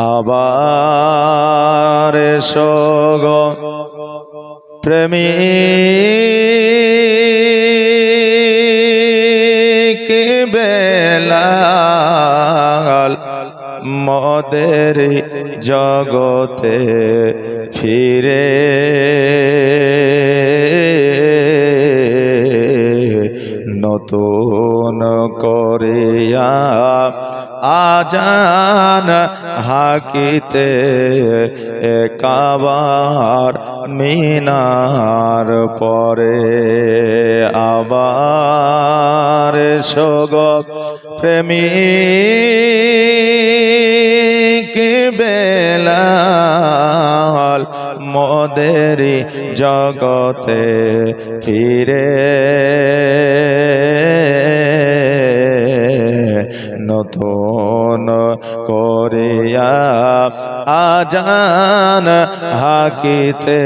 আবার সগ প্রেমী। বেলাল মদের জগতে ফিরে? নতুন করিয়া আজান হাকিতে একাবার মিনার পরে আবার সগ প্রেমী বেলাল মদেরি জগতে ফিরে নতুন করিয়া আজান হাকিতে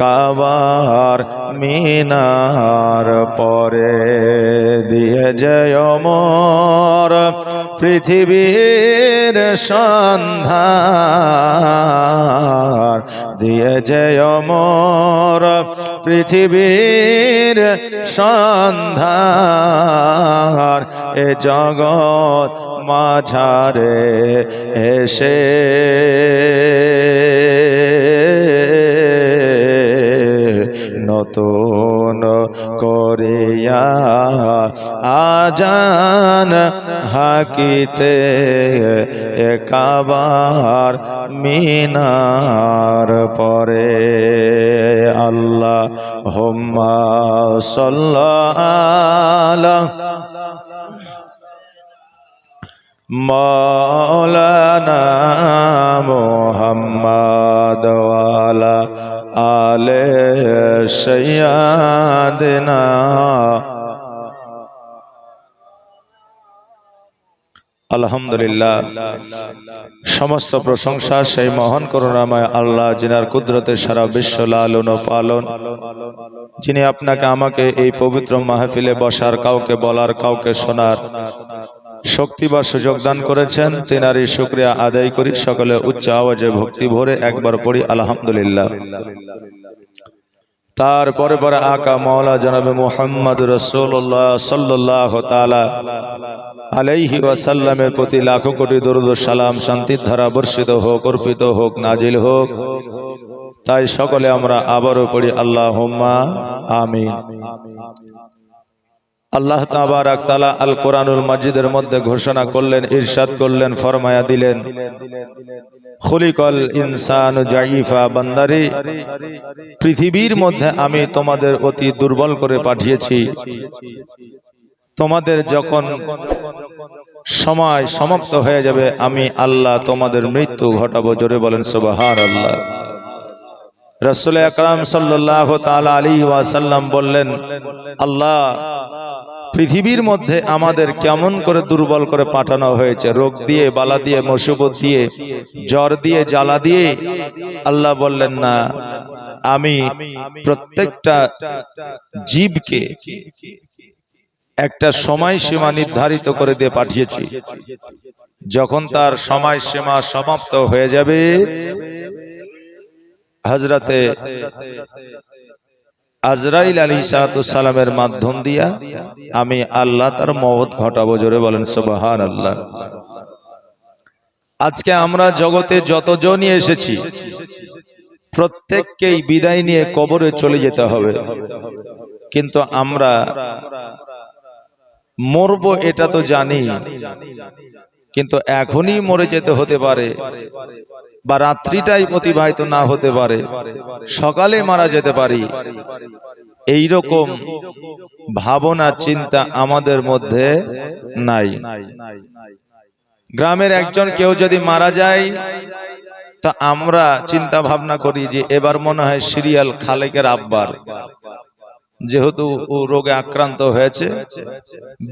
কাবার মিনার পরে দিয়ে জয় মোর পৃথিবীর সন্ধান। দিয়ে জয় মোর পৃথিবীর সন্ধান। এ জগৎ মাঝারে এসে। নতুন করিয়া আজান হাকিতে একাবার মিনার পরে আল্লাহ হোম্মা সাল্লাহ মৌলানা মোহাম্মদ আলে সৈয়াদনা। আলহামদুলিল্লাহ। সমস্ত প্রশংসা সেই মহান করুণাময় আল্লাহ, যিনার কুদরতে সারা বিশ্ব লালন পালন। যিনি আপনাকে আমাকে এই পবিত্র মাহফিলে বসার, কাউকে বলার, কাউকে শোনার শক্তি বা সুযোগ দান করেছেন, তেনারই শুক্রিয়া আদায় করি, সকলে উচ্চ আওয়াজে ভক্তি ভরে একবার পড়ি, আলহামদুলিল্লাহ। তারপরে পরে আকা মাওলা জনাবে মোহাম্মদ রসুল্লাহ সাল্লাহ তালা আলাইহি ওয়াসাল্লামের প্রতি লাখো কোটি দরুদ সালাম শান্তির ধারা বর্ষিত হোক, অর্পিত হোক, নাজিল হোক। তাই সকলে আমরা আবারও পড়ি আল্লাহ আমিন। আল্লাহ তাবারাক তালা আল কোরআনুল মাজিদের মধ্যে ঘোষণা করলেন, ইরশাদ করলেন, ফরমায়া দিলেন। খুলিকল ইনসান জাইফা বান্দারি, পৃথিবীর মধ্যে আমি তোমাদের অতি দুর্বল করে পাঠিয়েছি। তোমাদের যখন সময় সমাপ্ত হয়ে যাবে, আমি আল্লাহ তোমাদের মৃত্যু ঘটাবো। জোরে বলেন সুবাহার আল্লাহ রসুল আকরাম সাল্লাহ আলী ওয়াসাল্লাম বললেন, আল্লাহ, পৃথিবীর মধ্যে আমাদের কেমন করে দুর্বল করে পাঠানো হয়েছে? রোগ দিয়ে, বালা দিয়ে মুসিবত দিয়ে, জ্বর দিয়ে, জ্বালা দিয়ে? আল্লাহ বললেন, না, আমি প্রত্যেকটা জীবকে একটা সময় সীমা নির্ধারিত করে দিয়ে পাঠিয়েছি। যখন তার সময় সীমা সমাপ্ত হয়ে যাবে হজরতে আজরাইল আলী সালামের মাধ্যম দিয়া আমি আল্লাহ তার মহৎ ঘটাবো, জোরে বলেন সুবাহান আল্লাহ আজকে আমরা জগতে যতজনই এসেছি, প্রত্যেককেই বিদায় নিয়ে কবরে চলে যেতে হবে। কিন্তু আমরা মরব এটা তো জানি, কিন্তু এখনই মরে যেতে হতে পারে। বা রাত্রিটাই অতিবাহিত না হতে পারে। সকালে মারা যেতে পারি। এই রকম ভাবনা, চিন্তা আমাদের মধ্যে নাই। গ্রামের একজন কেউ যদি মারা যায়, তা আমরা চিন্তা ভাবনা করি যে এবার মনে হয় সিরিয়াল খালেকের আব্বার। যেহেতু ও রোগে আক্রান্ত হয়েছে,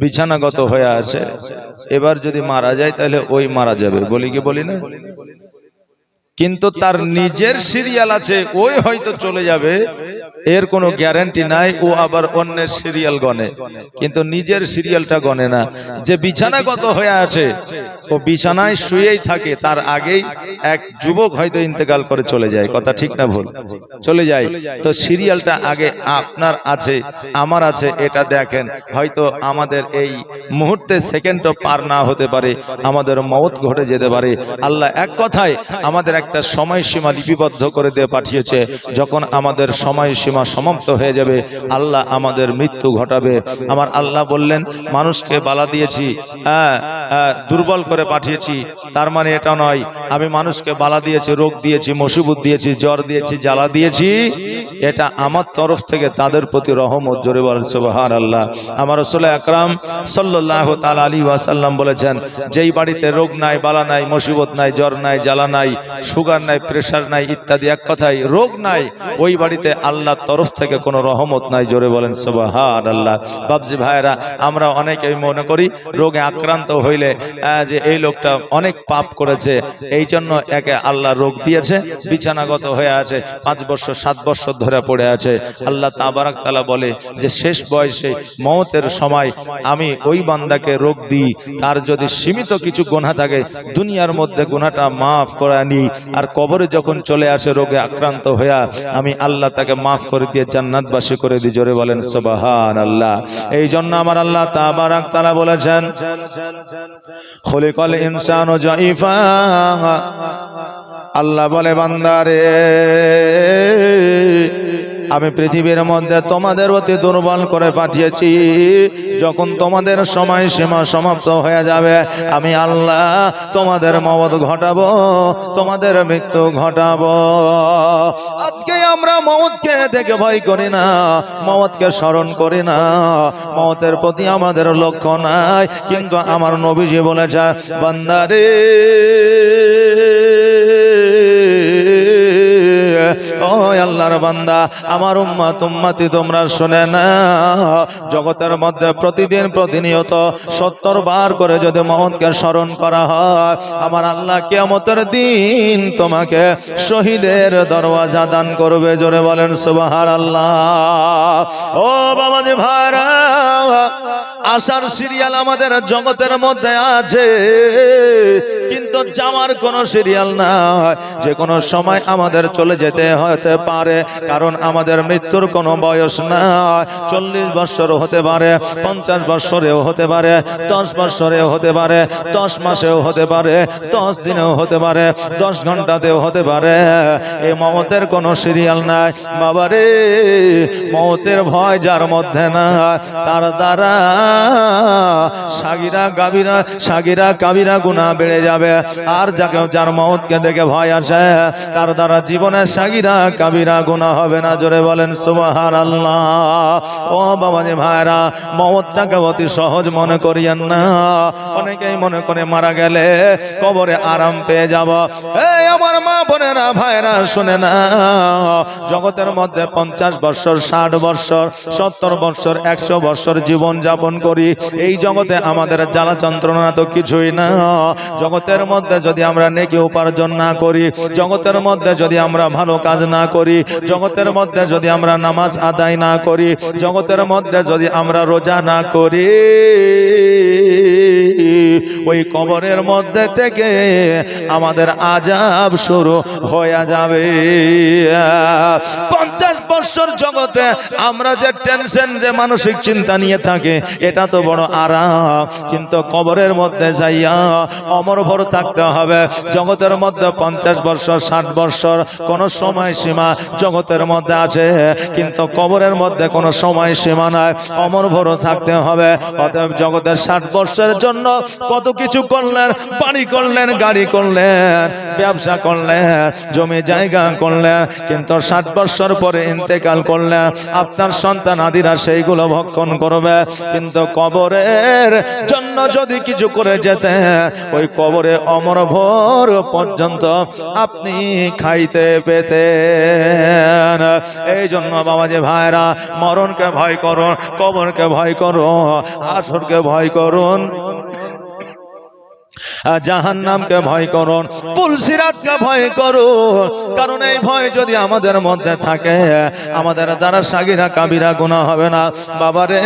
বিছানাগত হয়ে আছে, এবার যদি মারা যায় তাহলে ওই মারা যাবে। বলি কি বলি না? কিন্তু তার নিজের সিরিয়াল আছে, ওই হয়তো চলে যাবে। এর কোনো গ্যারান্টি নাই, ও আবার অন্যের সিরিয়াল গনে কিন্তু নিজের সিরিয়ালটা গনে না। যে বিছানাগত হয়ে আছে, ও বিছানায় শুয়েই থাকে, তার আগেই এক যুবক হয়তো ইন্তেকাল করে চলে যায়। কথা ঠিক না ভুল? চলে যায়। তো সিরিয়ালটা আগে আপনার আছে, আমার আছে, এটা দেখেন। হয়তো আমাদের এই মুহূর্তে সেকেন্ডও পার না হতে পারে, আমাদের মত ঘটে যেতে পারে। আল্লাহ এক কথায় আমাদের একটা সময়সীমা লিপিবদ্ধ করে দিয়ে পাঠিয়েছে। যখন আমাদের সময়সীমা সমাপ্ত হয়ে যাবে আল্লাহ আমাদের মৃত্যু ঘটাবে। আমার আল্লাহ বললেন মানুষকে বালা দিয়েছি হ্যাঁ হ্যাঁ, দুর্বল করে পাঠিয়েছি। তার মানে এটা নয় আমি মানুষকে বালা দিয়েছি রোগ দিয়েছি মুসিবত দিয়েছি জ্বর দিয়েছি জ্বালা দিয়েছি। এটা আমার তরফ থেকে তাদের প্রতি রহমত জোরে সুবহান আল্লাহ আমার রসুল আকরাম সাল্লাহ তাল আলী ওয়াসাল্লাম বলেছেন যেই বাড়িতে রোগ নাই বালা নাই মুসিবত নাই জ্বর নাই জ্বালা নাই সুগার নাই প্রেশার নাই, ইত্যাদি, এক কথায় রোগ নাই, ওই বাড়িতে আল্লাহর তরফ থেকে কোনো রহমত নাই, জোরে বলেন সুবহান আল্লাহ বাবজি ভাইরা আমরা অনেকেই মনে করি রোগে আক্রান্ত হইলে যে এই লোকটা অনেক পাপ করেছে, এই জন্য একে আল্লাহ রোগ দিয়েছে, বিছানাগত হয়ে আছে, পাঁচ বছর, সাত বছর ধরে পড়ে আছে। আল্লাহ তাবারাক তালা বলে যে, শেষ বয়সে মৌতের সময় আমি ওই বান্দাকে রোগ দিই, তার যদি সীমিত কিছু গুণা থাকে, দুনিয়ার মধ্যে গুণাটা মাফ করে আনি আর কবরে যখন চলে আসে রোগে আক্রান্ত হইয়া, আমি আল্লাহ তাকে মাফ করে দিয়ে জান্নাতবাসী করে দিই। জোরে বলেন সুবহান আল্লাহ এই জন্য আমার আল্লাহ তাবারাক তারা বলেছেন, খলিকল ইনসান জাইফা আল্লাহ বলে, বান্দারে আমি পৃথিবীর মধ্যে তোমাদের অতি দুর্বল করে পাঠিয়েছি। যখন তোমাদের সময় সীমা সমাপ্ত হয়ে যাবে, আমি আল্লাহ তোমাদের মমত ঘটাবো, তোমাদের মৃত্যু ঘটাবো। আজকে আমরা মমতকে দেখে ভয় করি না মমতকে স্মরণ করি না। মমতের প্রতি আমাদের লক্ষ্য নাই, কিন্তু আমার নবীজি বলেছে, বান্দারে ও আল্লাহর বান্দা, আমার উম্মা তুম্মাতি তোমরা শুনে না জগতের মধ্যে প্রতিদিন প্রতিনিয়ত সত্তর বার করে যদি মহৎকে স্মরণ করা হয়, আমার আল্লাহ কেমতের দিন তোমাকে শহীদের দরওয়াজা দান করবে। জোরে বলেন সুবাহার আল্লাহ ও বাবাজি ভাইরা আশার সিরিয়াল আমাদের জগতের মধ্যে আছে, কিন্তু যাওয়ার কোনো সিরিয়াল নাই। যে কোনো সময় আমাদের চলে যেতে হতে পারে, কারণ আমাদের মৃত্যুর কোনো বয়স নাই। চল্লিশ বৎসর হতে পারে, পঞ্চাশ বৎসরেও হতে পারে, দশ বৎসরেও হতে পারে, দশ মাসেও হতে পারে, দশ দিনেও হতে পারে, দশ ঘন্টাতেও হতে পারে। এই মমতের কোনো সিরিয়াল নাই। বাবারে, মমতের ভয় যার মধ্যে না তার দ্বারা সাগিরা গাবিরা সাগিরা কাবিরা গুণা বেড়ে যাবে। আর যাকে যার মহৎকে দেখে ভয় আসে, তার দ্বারা জীবনের সাগিরা কাবিরা গুণা হবে না, জোরে বলেন সুবাহার আল্লাহ ও বাবা যে ভাইরা মমতটাকে অতি সহজ মনে করিয়েন না। অনেকেই মনে করে মারা গেলে কবরে আরাম পেয়ে যাব। এই আমার বোনেরা ভাইরা শুনে না জগতের মধ্যে পঞ্চাশ বৎসর, ষাট বৎসর, সত্তর বৎসর, একশো বৎসর জীবন যাপন করি, এই জগতে আমাদের জ্বালা যন্ত্রণা তো কিছুই না। জগতের মধ্যে যদি আমরা নেকি উপার্জন না করি, জগতের মধ্যে যদি আমরা ভালো কাজ না করি, জগতের মধ্যে যদি আমরা নামাজ আদায় না করি, জগতের মধ্যে যদি আমরা রোজা না করি, ওই কবরের মধ্যে থেকে আমাদের আজাব শুরু হয়ে যাবে। পঞ্চাশ বৎসর জগতে আমরা যে টেনশন যে মানসিক চিন্তা নিয়ে থাকে, এটা তো বড় আরাম। কিন্তু কবরের মধ্যে যাইয়া অমর ভর থাকতে হবে। জগতের মধ্যে পঞ্চাশ বৎসর, ষাট বৎসর কোন সময় সীমা জগতের মধ্যে আছে। কিন্তু কবরের মধ্যে কোনো সময় সীমা নাই। অমর ভর থাকতে হবে। অতএব জগতের ষাট বৎসরের জন্য কত কিছু করলেন, বাড়ি করলেন, গাড়ি করলেন। ব্যবসা করলেন জমি জায়গা করলেন কিন্তু ষাট বৎসর পরে ইন্তেকাল করলেন আপনার সন্তান আদিরা সেইগুলো ভক্ষণ করবে। কিন্তু কবরের জন্য যদি কিছু করে যেতে, ওই কবরে অমর ভোর পর্যন্ত আপনি খাইতে পেতে এই জন্য বাবা যে ভাইরা, মরণকে ভয় করুন, কবরকে ভয় করুন, আসরকে ভয় করুন। জাহান নামকে ভয় করুন, পুলসিরাতকে ভয় করুন। কারণ এই ভয় যদি আমাদের মধ্যে থাকে, আমাদের দ্বারা সাগিরা কাবিরা গুণা হবে না। বাবারে,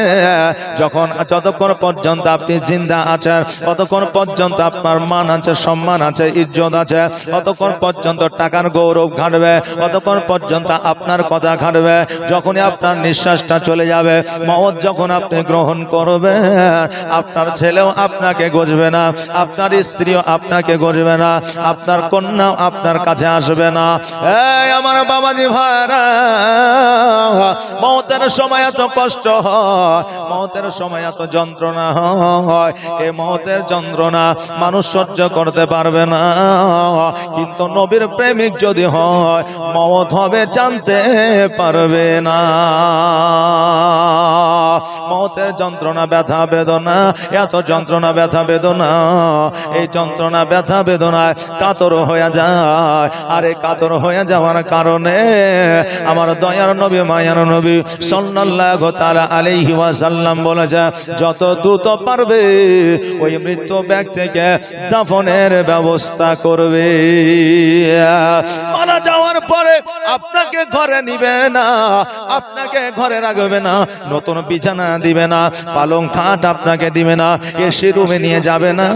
যখন, যতক্ষণ পর্যন্ত আপনি জিন্দা আছেন, ততক্ষণ পর্যন্ত আপনার মান আছে, সম্মান আছে, ইজ্জত আছে, ততক্ষণ পর্যন্ত টাকার গৌরব ঘাটবে, ততক্ষণ পর্যন্ত আপনার কথা ঘাটবে, যখনই আপনার নিঃশ্বাসটা চলে যাবে মত যখন আপনি গ্রহণ করবেন, আপনার ছেলেও আপনাকে গজবে না, আপনার স্ত্রীও আপনাকে গজবে না, আপনার কন্যাও আপনার কাছে আসবে না। এই আমার বাবাজি ভাইরা, মতের সময় এত কষ্ট হয়, মতের সময় এত যন্ত্রণা হয়। এই মতের যন্ত্রণা মানুষ সহ্য করতে পারবে না। কিন্তু নবীর প্রেমিক যদি হয়, মত হবে জানতে পারবে না। মতের যন্ত্রণা, ব্যথা, বেদনা, এত যন্ত্রণা, ব্যথা, বেদনা, এই যন্ত্রণা, ব্যথা, বেদনায় কাতর হয়ে যায়। আর এই কাতর হয়ে যাওয়ার কারণে আমার দয়ার নবী, মায়ার নবী সাল্লাল্লাহু তাআলা আলাইহি ওয়াসাল্লাম বলেছে, যত দ্রুত পারবে ওই মৃত্যু ব্যক্তিকে দাফনের ব্যবস্থা করবে। মারা যাওয়ার পরে আপনাকে ঘরে নিবে না, আপনাকে ঘরে রাখবে না, নতুন বিছানা দিবে না, পালং খাট আপনাকে দিবে না, এসি রুমে নিয়ে যাবে না।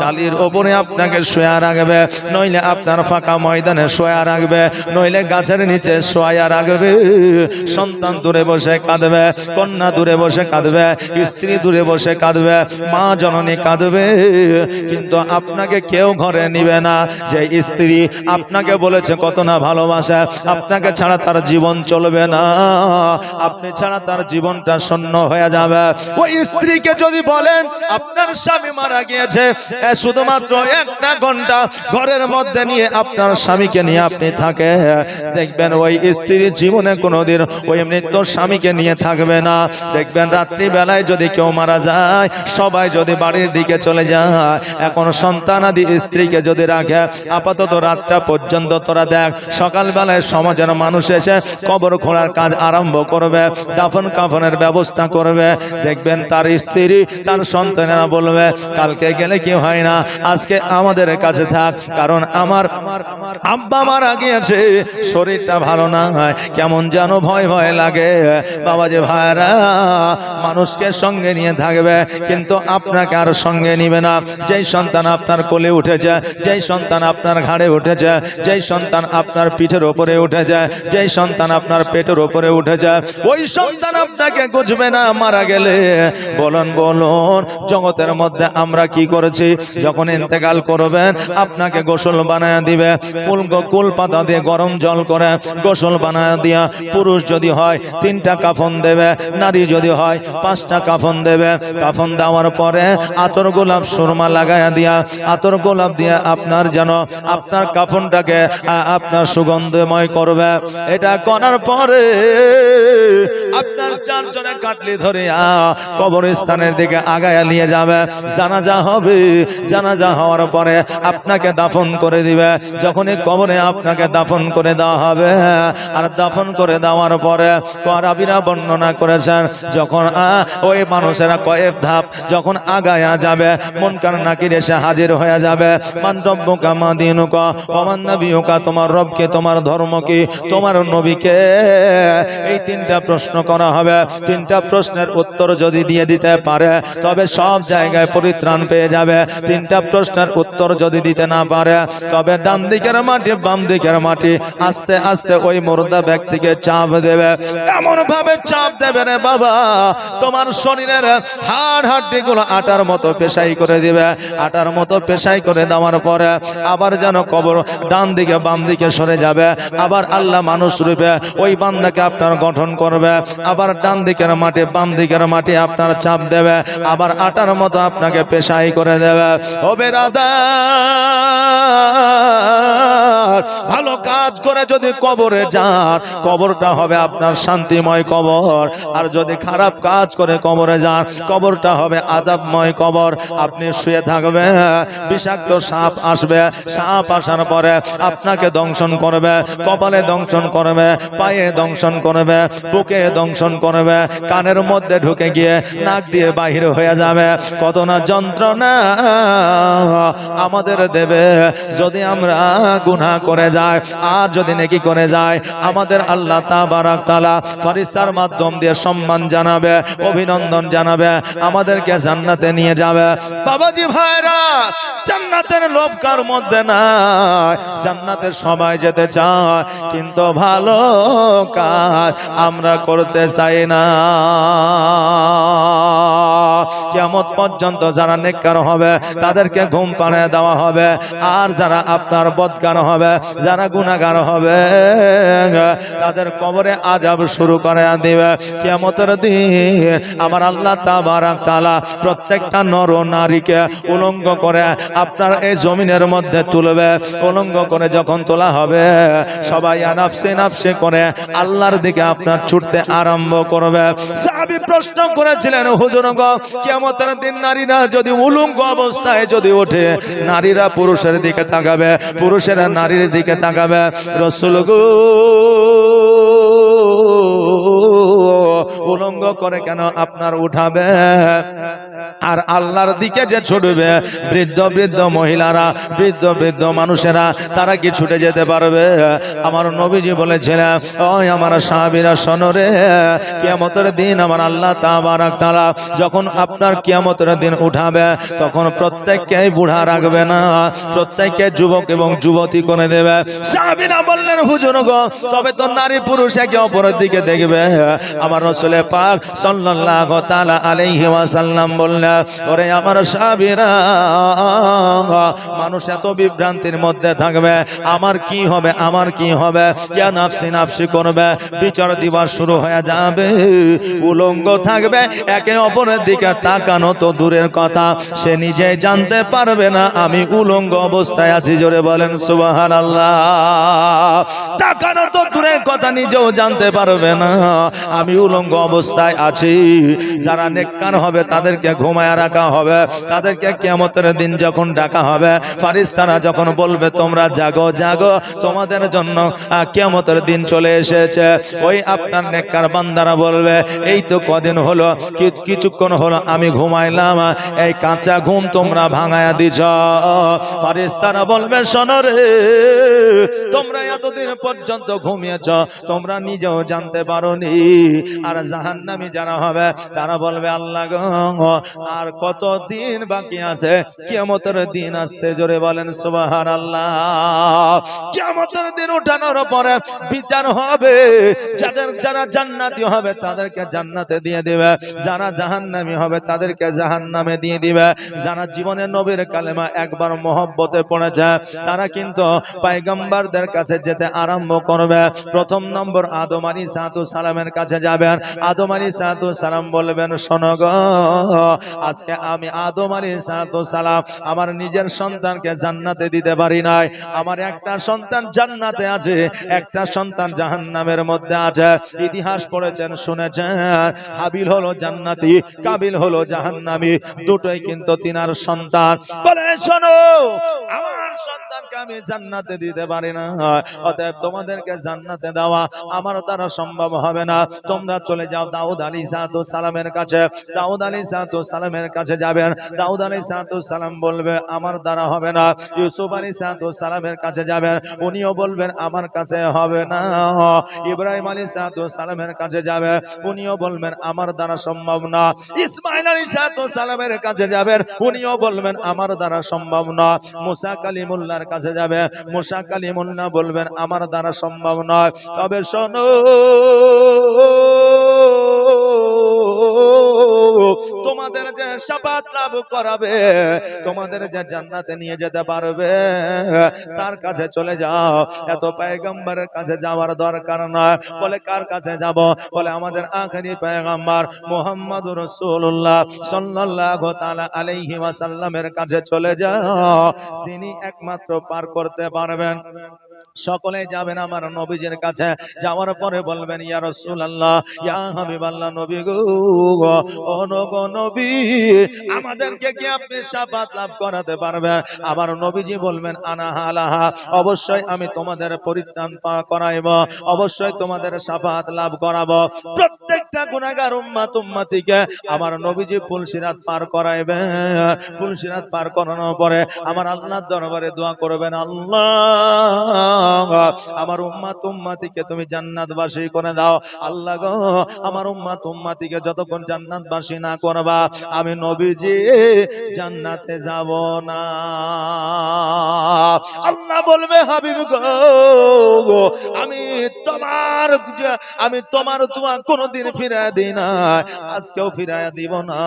চালির ওপরে আপনাকে শোয়া রাখবে, নইলে আপনার ফাঁকা ময়দানে শোয়া রাখবে, নইলে গাছের নিচে শোয়া রাখবে। সন্তান দূরে বসে কাঁদবে, কন্যা দূরে বসে কাঁদবে, স্ত্রী দূরে বসে কাঁদবে, মা জননী কাঁদবে। কিন্তু আপনাকে কেউ ঘরে নিবে না, যে স্ত্রী আপনাকে বলেছে কত না ভালোবাসে, আপনাকে ছাড়া তার জীবন চলবে না। আপনি ছাড়া তার জীবনটা শূন্য হয়ে যাবে। ওই স্ত্রীকে যদি বলেন, আপনার স্বামী মারা গিয়েছে শুধুমাত্র একটা ঘণ্টা ঘরের মধ্যে নিয়ে আপনার স্বামীকে নিয়ে আপনি থাকে। দেখবেন ওই স্ত্রীর জীবনে কোনোদিন ওই মৃত্যুর স্বামীকে নিয়ে থাকবে না। দেখবেন রাত্রি বেলায় যদি কেউ মারা যায়, সবাই যদি বাড়ির দিকে চলে যায়, এখন সন্তানাদি স্ত্রীকে যদি রাখে, আপাতত রাতটা পর্যন্ত তোরা দেখ, সকালবেলায় সমাজের মানুষ এসে কবর খোঁড়ার কাজ আরম্ভ করবে দাফন কাফনের ব্যবস্থা করবে। দেখবেন তার স্ত্রী, তার সন্তানেরা বলবে, কালকে গেলে কি হয় না? আজকে আমাদের কাছে থাক। কারণ আমার আব্বা মারা গিয়েছে। শরীরটা ভালো না হয়। কেমন যেন ভয় ভয় লাগে। বাবা যে ভাইরা মানুষকে সঙ্গে নিয়ে থাকবে, কিন্তু আপনাকে আর সঙ্গে নিবে না। যেই সন্তান আপনার কোলে উঠেছে, যেই সন্তান আপনার ঘাড়ে উঠেছে, যেই সন্তান আপনার পিঠের ওপরে উঠেছে, যেই সন্তান আপনার পেটের ওপরে উঠেছে, ওই সন্তান আপনাকে গুজবে না মারা গেলে। বলুন বলুন, জগতের মধ্যে আমরা কি করেছি? যখন ইন্তেকাল করবেন, আপনাকে গোসল বানায় দিবে। কুল কুল পাতা দিয়ে গরম জল করে গোসল বানায় দিয়া পুরুষ যদি হয়, তিনটা কাফন দেবে। নারী যদি হয়, পাঁচটা কাফন দেবে। কাফন দেওয়ার পরে আতর গোলাপ সুরমা লাগায়া দিয়া, আতর গোলাপ দিয়া আপনার যেন আপনার কাফনটাকে আপনার সুগন্ধময় করবে। এটা করার পরে আপনার চারজনে কাটলি ধরে কবরস্থানের দিকে আগায়া নিয়ে যাবে। জানাজা হবে। জানাজা হওয়ার পরে আপনাকে দাফন করে দিবে। যখনই কবরে আপনাকে দাফন করে দেওয়া হবে, আর দাফন করে দেওয়ার পরে বর্ণনা করেছেন, যখন ওই মানুষেরা কয়েক ধাপ যখন আগায়া যাবে মন কার নাকির এসে হাজির হয়ে যাবে। মানরব্য কামা দিনুক অমান তোমার রবকে, তোমার ধর্ম কি তোমার নবীকে। এই তিনটা প্রশ্ন করা হবে। তিনটা প্রশ্নের উত্তর যদি দিয়ে দিতে পারে, তবে সব জায়গায় পরিত্রাণ পেয়ে যাবে। তিনটা প্রশ্নের উত্তর যদি দিতে না পারে, তবে ডান দিকের মাটি, বাম দিকের মাটি, আস্তে আস্তে ওই মুর্দা ব্যক্তিকে চাপ দেবে। এমন ভাবে চাপ দেবে রে বাবা, তোমার শরীরের হাড় হাড্ডি গুলো আটার মতো পেশাই করে দিবে। আটার মতো পেশাই করে দেওয়ার পরে আবার যেন কবর ডান দিকে, বাম দিকে সরে যাবে। আবার আল্লাহ মানুষ রূপে ওই বান্দাকে আপনার গঠন করবে। আবার ডান দিকের মাটি, বাম দিকের মাটি আপনার চাপ দেবে, আবার আটার মতো আপনাকে পেশাই করে দেবে। ও বেরাদা, ভালো কাজ করে যদি কবরে যান, কবরটা হবে আপনার শান্তিময় কবর। আর যদি খারাপ কাজ করে কবরে যান, কবরটা হবে আজাবময় কবর। আপনি শুয়ে থাকবেন, বিষাক্ত সাপ আসবে, সাপ আসার পরে আপনাকে দংশন করবে, কপালে দংশন করবে, পায়ে দংশন করবে, বুকে দংশন করবে কানের মধ্যে ঢুকে গিয়ে নাক দিয়ে বাহির হয়ে যাবে। কত না যন্ত্রণা আমাদের দেবে। যদি আমরা গুনাহ করে যাই, আর যদি নেকি করে যাই, আমাদের আল্লাহ তাবারাক তাআলা ফেরেশতার মাধ্যম দিয়ে সম্মান জানাবে, অভিনন্দন জানাবে, আমাদেরকে জান্নাতে নিয়ে যাবে। বাবাজি ভাইরা, জান্নাতের লোভ কার মধ্যে নাই? জান্নাতে সবাই যেতে চায়, কিন্তু ভালো কাজ আমরা করতে চাই না। না। কেমন পর্যন্ত যারা নেককার হবে, তাদেরকে ঘুম পাড়ায় দেওয়া হবে। আর যারা আপনার বদকার হবে, যারা গুণাগার হবে, তাদের কবরে আজাব শুরু করে দিবে। কেমতের দিন আমার আল্লাহ তাআলা প্রত্যেকটা নর নারীকে উলঙ্গ করে আপনার এই জমিনের মধ্যে তুলবে। উলঙ্গ করে যখন তোলা হবে, সবাই নাফসে নাফসে করে আল্লাহর দিকে আপনার ছুটতে আরম্ভ করবে। প্রশ্ন করেছিলেন, হুজুর কিয়ামতের দিন নারীরা যদি উলঙ্গ অবস্থায় যদি ওঠে নারীরা পুরুষের দিকে তাকাবে পুরুষেরা নারীর দিকে তাকাবে। রসুল গো উলঙ্গ করে কেন আপনার উঠাবে? আর আল্লাহর দিকে যে ছুটবে, বৃদ্ধ বৃদ্ধ মহিলারা, বৃদ্ধ বৃদ্ধ মানুষেরা, তারা কি ছুটে যেতে পারবে? আমার নবীজি বলেছিলেন, ওই আমার সাহাবীরা শোনরে কিয়ামতের দিন আমার আল্লাহ তাআলা যখন আপনার কিয়ামতের দিন উঠাবে, তখন প্রত্যেককেই বুড়া রাখবে না, প্রত্যেককে যুবক এবং যুবতী করে দেবে। সাহাবীরা বললেন, হুজুর গো, তবে তো নারী পুরুষ একে অপরের দিকে দেখবে। আমার রসুলের পাক সাল্লাল্লাহু তাআলা আলাইহি ওয়াসাল্লাম বললেন, ওরে আমার সাহাবীরা, মানুষ এত বিভ্রান্তির মধ্যে থাকবে, আমার কি হবে, আমার কি হবে? ইয়া নাফসি নাফসি করবে, বিচার দিবস শুরু হয়ে যাবে, উলঙ্গ থাকবে, একে অপরের দিকে তাকানো তো দূরের কথা, সে নিজে জানতে পারবে না, আমি উলঙ্গ অবস্থায় আছি, জোরে বলেন সুবাহান আল্লাহ তাকানো তো দূরের কথা, নিজেও জানতে পারবে না, আমি উলঙ্গ অবস্থায় আছি। যারা নেককার হবে, তাদেরকে ঘুমায় রাখা হবে। তাদেরকে কেমতের দিন যখন ডাকা হবে, ফারিস্তারা যখন বলবে, তোমরা জাগো জাগো, তোমাদের জন্য কেমতের দিন চলে এসেছে। ওই আপনার নেককার বান্দারা বলবে, এই তো কদিন হলো কিছুক্ষণ হলো, আমি ঘুমাইলাম, এই কাঁচা ঘুম তোমরা ভাঙায়া দিছ। ফারিস্তারা বলবে, শোনো রে, তোমরা এতদিন পর্যন্ত ঘুমিয়েছ, তোমরা নিজেও জানতে পারোনি। আর জাহান্নামী যারা হবে, তারা বলবে, আল্লাহ আর কত দিন বাকি আছে? কিয়ামতের দিন আসতে জোরে বলেন সুবাহান আল্লাহ কিয়ামতের দিন উঠানোর পরে বিচার হবে। যাদের যারা জান্নাতি হবে, তাদেরকে জান্নাতে দিয়ে দিবে। যারা জাহান্নামী হবে, তাদেরকে জাহান্নামে দিয়ে দিবে। যারা জীবনে নবীর কালেমা একবার মহব্বতে পড়েছে, তারা কিন্তু পাইগাম্বারদের কাছে যেতে আরম্ভ করবে। প্রথম নম্বর আদম আলী সাহাতু সালামের কাছে যাবেন। আদম আলী সাহাতু সালাম বলবেন শোনো আজকে আমি আদম আলী সাহাতু সালাম আমার নিজের সন্তানকে জান্নাতে দিতে পারি নাই। আমার একটা সন্তান জান্নাতে আছে একটা সন্তান জাহান্নামের মধ্যে আছে। ইতিহাস পড়েছেন শুনেছেন হাবিল হলো জান্নাতি কাবিল হলো জাহান্নামি দুটোই কিন্তু তিনার সন্তান। বলে শোনো আমার সন্তানকে আমি জান্নাতে দিতে পারি না। অতএব তোমাদেরকে জান্নাতে দেওয়া আমার দ্বারা সম্ভব হবে না। তোমরা চলে যাও দাউদ আলী সাহাতু সালামের কাছে। দাউদ আলী সাহাতু সালামের কাছে যাবেন। দাউদ আলী সাহাতু সালাম বলবে, আমার দ্বারা হবে না। ইউসুফ আলী সাহাতু সালামের কাছে যাবেন। উনিও বলবেন, আমার কাছে হবে না। ইব্রাহিম আলী সাহাতু সালামের কাছে যাবে। উনিও বলবেন, আমার দ্বারা সম্ভব না। ইসমাইল আলী সাহাতু সালামের কাছে যাবেন। উনিও বলবেন, আমার দ্বারা সম্ভব না। মুসা কালিমুল্লাহর কাছে যাবে। মুসা কালিমুল্লা বলবেন আমার দ্বারা সম্ভব নয়। তবে শোনো তোমাদের যে সাপাত লাভ করাবে, তোমাদের যে জান্নাতে নিয়ে যেতে পারবে তার কাছে চলে যাও? এত পায়গম্বরের কাছে যাওয়ার দরকার নয়। বলে, কার কাছে যাব? বলে, আমাদের আখেরি পায়গম্বর মোহাম্মদ রসুল্লাহ সাল্লাল্লাহু তাআলা আলাইহি ওয়াসাল্লামের কাছে চলে যাও। তিনি একমাত্র পার করতে পারবেন। সকলে যাবেন আমার নবীজের কাছে। যাওয়ার পরে বলবেন, ইয়া রাসূলুল্লাহ, ইয়া হাবিবাল্লাহ নবী গো, ও নগো আমাদেরকে কি আপনি শাফাত লাভ করাতে পারবেন? আমার নবীজি বলবেন, আনা হালাহা, অবশ্যই আমি তোমাদের পরিত্রাণ করাইব, অবশ্যই তোমাদের শাফাত লাভ করাবো। প্রত্যেকটা গুনাহগার উম্মাত উম্মতিকে আমার নবীজি পুলসিরাত পার করাইবে। পুলসিরাত পার করানোর পরে আমার আল্লাহর দরবারে দোয়া করবেন, আল্লাহ, আমার উম্মাত উম্মাতিকে তুমি জান্নাতবাসী করে দাও। আল্লাহ গো, আমার উম্মাত উম্মাতিকে যতক্ষণ জান্নাতবাসী না করবা আমি নবীজি, জান্নাতে যাব না। আল্লাহ বলবে, হাবিব গো আমি তোমার আমি তোমার দোয়া কোনোদিন ফিরায় দিই না। আজকেও ফিরায় দিব না।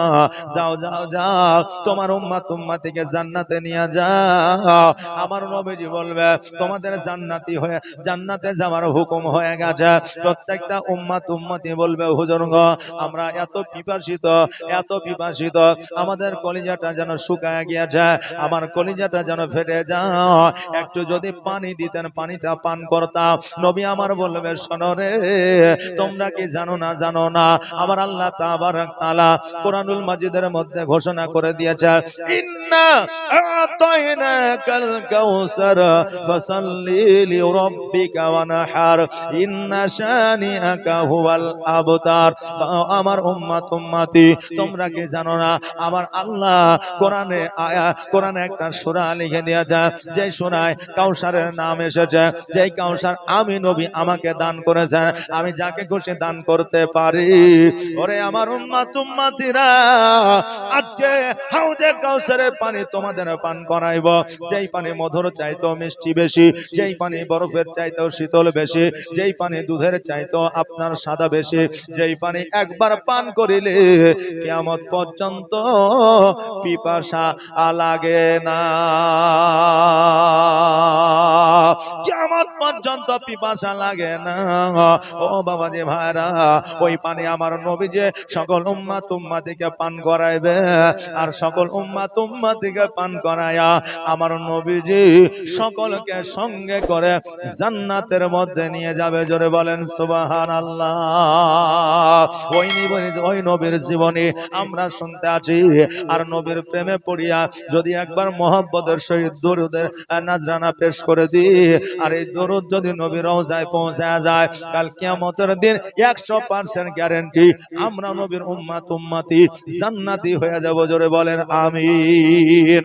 যাও যাও যাও, তোমার উম্মাত উম্মাতিকে জান্নাতে নিয়ে যাও। আমার নবীজি বলবে, তোমাদের জান্নাতি হয়ে, জান্নাতে যাওয়ার হুকুম হয়ে গেছে। প্রত্যেকটা উম্মাত উম্মতি বলবে, হুজুর গো, আমরা এত পিপাসিত, এত পিপাসিত আমাদের কলিজাটা যেন শুকায় গিয়েছে আমার কলিজাটা যেন ফেটে যাও একটু যদি পানি দিতেন, পানিটা পান করতাম। নবী আমার বলবে, শোনো রে, তোমরা কি জানো না জানো না? আমার আল্লাহ তাবারাক তাআলা কোরআনুল মাজিদের মধ্যে ঘোষণা করে দিয়েছে আমার উম্মাত, উম্মতি, তোমরা কি জানো না? আমার আল্লাহ কোরআনে আয়া, কোরআনে একটা সূরা লিখে দিয়েছে যে সূরায় কাউসারের নাম এসেছে, যেই কাউসার আমি নবী আমাকে দান করেছেন, আমি যাকে খুশি দান করতে পারি। ওরে আমার উম্মাত উম্মাতিরা, আজকে হাউজে কাউসারের পানি তোমাদের পান করাইব। যেই পানি মধুর চাইতো মিষ্টি বেশি, যেই পানি বরফের চাইতেও শীতল বেশি, যেই পানি দুধের চাইতো আপনার সাদা বেশি, যেই পানি একবার পান করিলে কিয়ামত পর্যন্ত পিপাসা লাগে না। পর্যন্ত পিপাসা লাগে না। ও বাবাজি ভাইরা, ওই পানি আমার নবী যে সকল উম্মা তুম্মা দিকে পান করাইবে আর সকল উম্মা তুম্মা দিকে পান করায়া আমার নবীজি সকলকে সঙ্গে করে জান্নাতের মধ্যে নিয়ে যাবে। জোরে বলেন, সুবহানাল্লাহ। ওই নিবনি ওই নবীর জীবনী আমরা শুনতে আছি আর নবীর প্রেমে পড়িয়া যদি একবার মোহাম্মদের সহিত দরুদের নাজরানা পেশ করে দি আর এই দরুদ যদি নবীর রওজায় পৌঁছা যায়, কাল কিয়ামতের দিন 100% গ্যারান্টি আমরা নবীর উম্মাত, উম্মতি জান্নাতি হয়ে যাব, জোরে বলেন, আমিন।